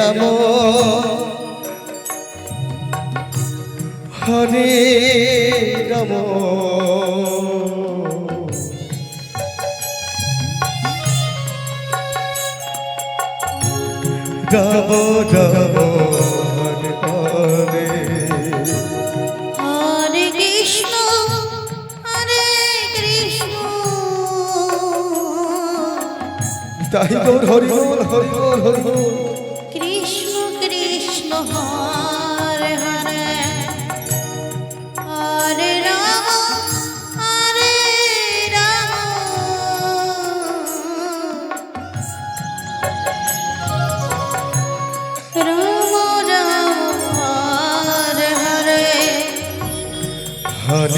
রাম হরে রাম। রাম রাম হরে হরে। কৃষ্ণ হরে কৃষ্ণ। তাই হরি হরি হরি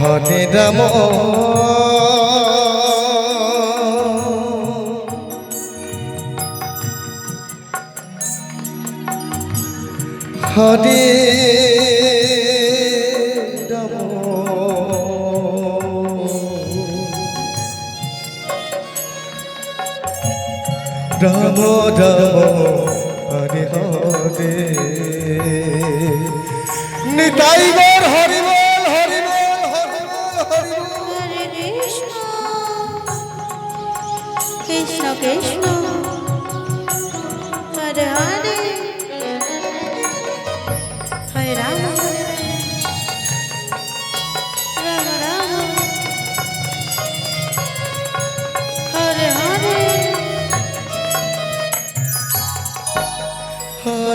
হরে রাম। হরে রাম রাম।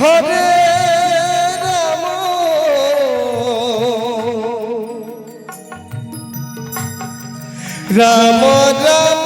হরে রাম। রাম রাম।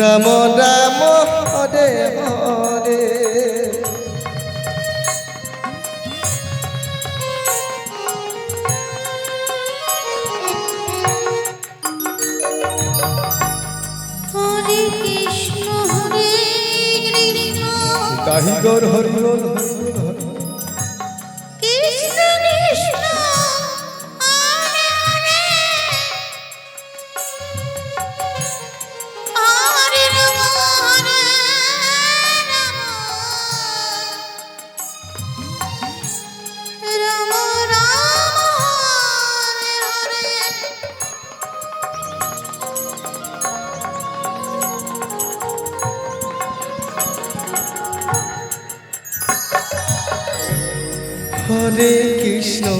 রাম রাম হরে হরে। হরে হরে তাহি গৌর হরি বল কৃষ্ণ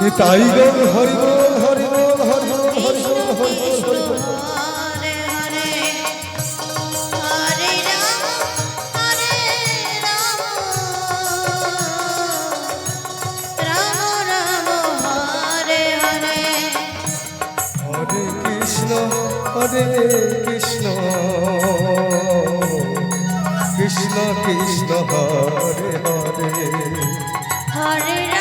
নিতাই গৌর হরি বল হরি বল হরি বল হরি বল হরি বল হরি বল হরে কৃষ্ণ কৃষ্ণ কৃষ্ণ হরে হরে হরে